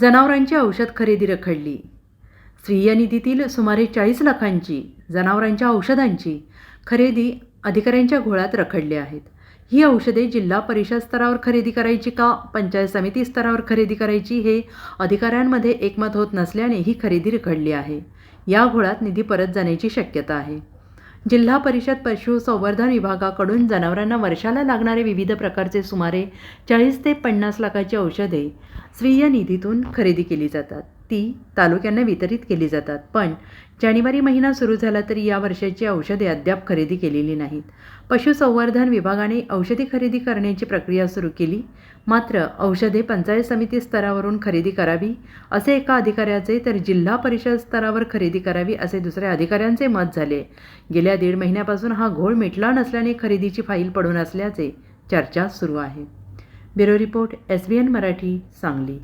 जनावरांची औषध खरेदी रखडली. स्त्रीय निधीतील सुमारे चाळीस लाखांची जनावरांच्या औषधांची खरेदी अधिकाऱ्यांच्या घोळात रखडली आहेत. ही औषधे जिल्हा परिषद स्तरावर खरेदी करायची का पंचायत समिती स्तरावर खरेदी करायची हे अधिकाऱ्यांमध्ये एकमत होत नसल्याने ही खरेदी रखडली आहे. या घोळात निधी परत जाण्याची शक्यता आहे. जिल्हा परिषद पशुसंवर्धन विभागाकडून जनावरांना वर्षाला लागणारे विविध प्रकारचे सुमारे चाळीस ते पन्नास लाखाची औषधे स्वीय निधीतून खरेदी केली जातात. ती तालुक्यांना वितरित केली जातात. पण जानेवारी महिना सुरू झाला तरी या वर्षाची औषधे अद्याप खरेदी केलेली नाहीत. पशुसंवर्धन विभागाने औषधी खरेदी करण्याची प्रक्रिया सुरू केली. मात्र औषधे पंचायत समिती स्तरावरून खरेदी करावी असे एका अधिकाऱ्याचे तर जिल्हा परिषद स्तरावर खरेदी करावी असे दुसऱ्या अधिकाऱ्यांचे मत झाले. गेल्या दीड महिन्यापासून हा घोळ मिटला नसल्याने खरेदीची फाईल पडून असल्याचे चर्चा सुरू आहे. Bureau report S B N Marathi Sangli.